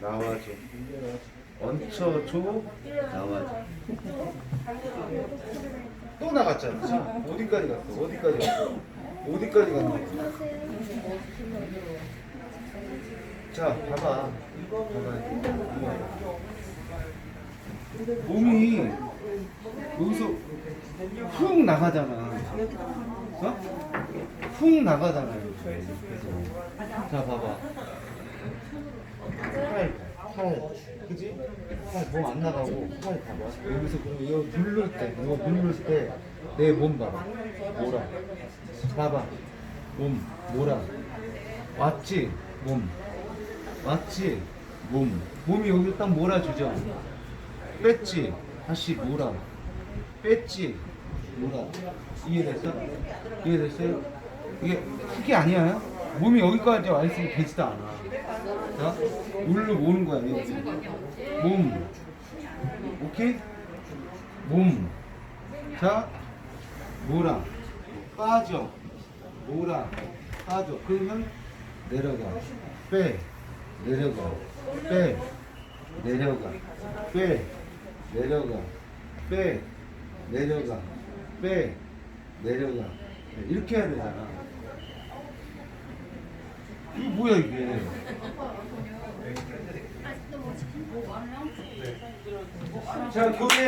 나와줘. 얹혀줘. 나와줘. 또 나갔잖아. 자, 어디까지 갔어? 어디까지 갔어? 어디까지 갔나? 자, 봐봐. 봐봐. 몸이 여기서 훅 나가잖아. 어? 훅 나가잖아. 그래서. 자, 봐봐. 팔, 팔, 그지? 팔몸안 나가고 팔 봐봐. 여기서 그럼 이거 누를 때, 이거 누를 때 내 몸 봐봐. 뭐라? 봐봐. 몸, 뭐라? 왔지? 몸. 왔지? 몸. 몸이 여기 딱 몰아주죠? 뺐지? 다시 몰아. 뺐지? 몰아. 이해됐어? 이해됐어요? 이게 크게 아니야. 몸이 여기까지 와 있으면 되지도 않아. 자, 울로 모는 거야. 여기. 몸. 오케이? 몸. 자, 몰아. 빠져. 몰아. 빠져. 그러면 내려가. 빼. 내려가. 빼. 내려가. 빼. 내려가. 빼. 내려가. 빼. 내려가. 이렇게 해야 되잖아. 이게 뭐야 이게? 자 교대.